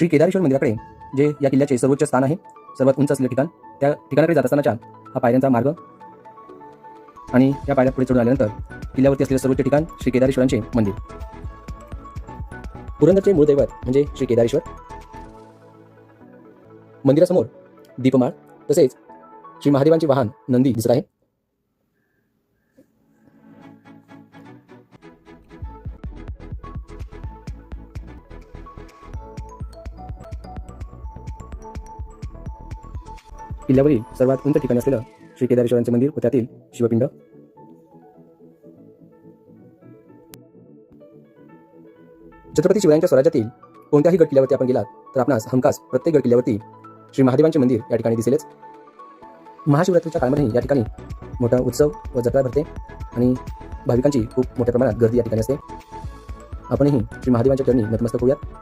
श्री केदारेश्वर मंदिराकडे जे या किल्ल्याचे सर्वोच्च स्थान आहे सर्वात उंच असलेलं ठिकाण त्या ठिकाणाकडे जात असतानाच्या हा पायऱ्यांचा मार्ग. आणि या पायऱ्या पुढे चढून आल्यानंतर किल्ल्यावरती असलेलं सर्वोच्च ठिकाण श्री केदारेश्वरांचे मंदिर. पुरंदरचे मूळ दैवत म्हणजे श्री केदारेश्वर. मंदिरासमोर दीपमाळ तसेच श्री महादेवांचे वाहन नंदी दिसत आहे. किल्ल्यावरील सर्वात उंच ठिकाणी असलेलं श्री केदारेश्वरांचे मंदिर व त्यातील शिवपिंड. छत्रपती शिवरायांच्या स्वराज्यातील कोणत्याही गड किल्ल्यावरती आपण गेलात तर आपणास हमखास प्रत्येक गड किल्ल्यावरती श्री महादेवांचे मंदिर या ठिकाणी दिसेलच. महाशिवरात्रीच्या काळामध्ये या ठिकाणी मोठा उत्सव व जत्रा भरते आणि भाविकांची खूप मोठ्या प्रमाणात गर्दी या ठिकाणी असते. आपणही श्री महादेवांच्या चरणी नतमस्तक होऊयात.